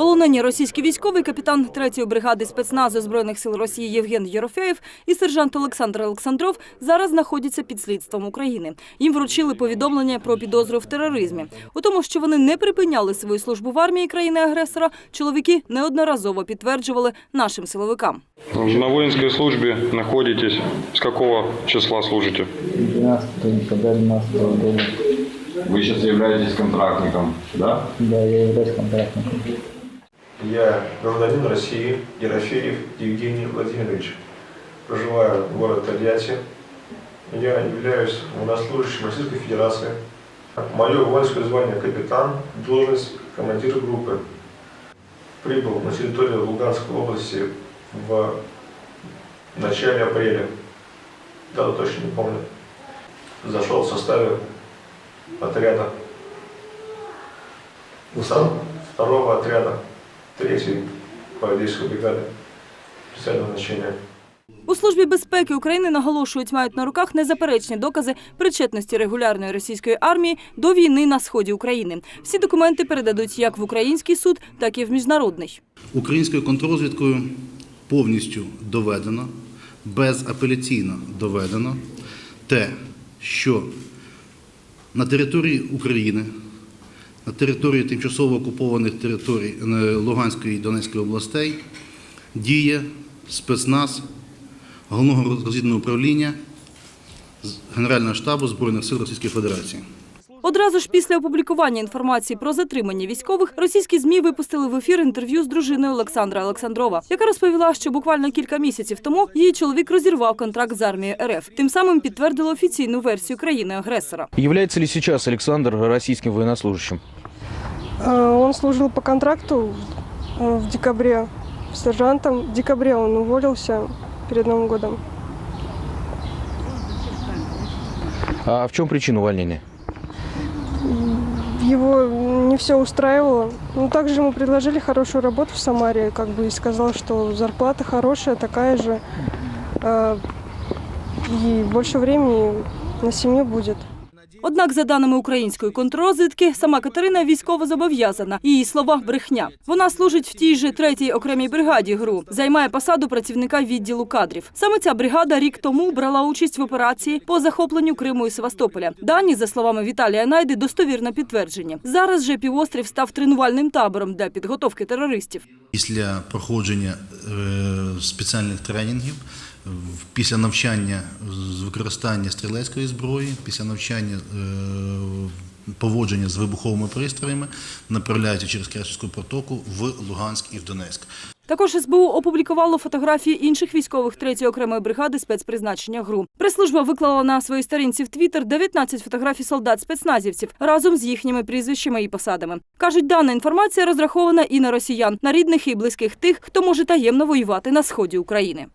Полонені російські військовий капітан 3-ї бригади спецназу збройних сил Росії Євген Єрофеєв і сержант Олександр Олександров зараз знаходяться під слідством України. Їм вручили повідомлення про підозру в тероризмі. У тому, що вони не припиняли свою службу в армії країни-агресора, чоловіки неодноразово підтверджували нашим силовикам. На воинской службе находитесь. С какого числа служите? 12 декабря 12 года. Вы сейчас являетесь контрактником, да? Да, я являюсь контрактником. Я гражданин России Ерофеев Евгений Владимирович. Проживаю в городе Тольятти. Я являюсь военнослужащим Российской Федерации. Мое воинское звание капитан, должность командир группы. Прибыл на территорию Луганской области в начале апреля. Дату точно не помню. Зашел в составе отряда. Сам второго отряда третьей гвардейской бригады специального назначения. У службі безпеки України наголошують, мають на руках незаперечні докази причетності регулярної російської армії до війни на сході України. Всі документи передадуть як в український суд, так і в міжнародний. Українською контррозвідкою повністю доведено, безапеляційно доведено те, що на території України, на території тимчасово окупованих територій е, Луганської і Донецької областей діє спецназ Головного розвідного управління з Генерального штабу Збройних сил Російської Федерації. Одразу ж після опублікування інформації про затримання військових російські змі випустили в ефір інтерв'ю з дружиною Олександра Олександрова, яка розповіла, що буквально кілька місяців тому її чоловік розірвав контракт з армією РФ. Тим самим підтвердило офіційну версію країни-агресора. Является ли сейчас Александр российским военнослужащим? Э, Он служил по контракту э, в декабре сержантом. В декабре он уволился перед Новым годом. А в чем причина увольнения? Его не все устраивало. Ну, также ему предложили хорошую работу в Самаре, как бы и сказал, что зарплата хорошая, такая же. э, И больше времени на семью будет. Однак, за даними української контррозвідки, сама Катерина військово зобов'язана. Її слова брехня. Вона служить в тій же третій окремій бригаді ГРУ, займає посаду працівника відділу кадрів. Саме ця бригада рік тому брала участь в операції по захопленню Криму і Севастополя. Дані, за словами Віталія Найди, достовірно підтверджені. Зараз же півострів став тренувальним табором для підготовки терористів. Після проходження е, спеціальних тренінгів, після навчання з використання стрілецької зброї, після навчання е, поводження з вибуховими пристроями направляються через Керченську протоку в Луганськ і в Донецьк. Також СБУ опублікувало фотографії інших військових третьої окремої бригади спецпризначення ГРУ. Прес-служба виклала на своїй сторінці в Твіттер 19 фотографій солдат спецназівців разом з їхніми прізвищами і посадами. Кажуть, дана інформація розрахована і на росіян, на рідних і близьких тих, хто може таємно воювати на сході України.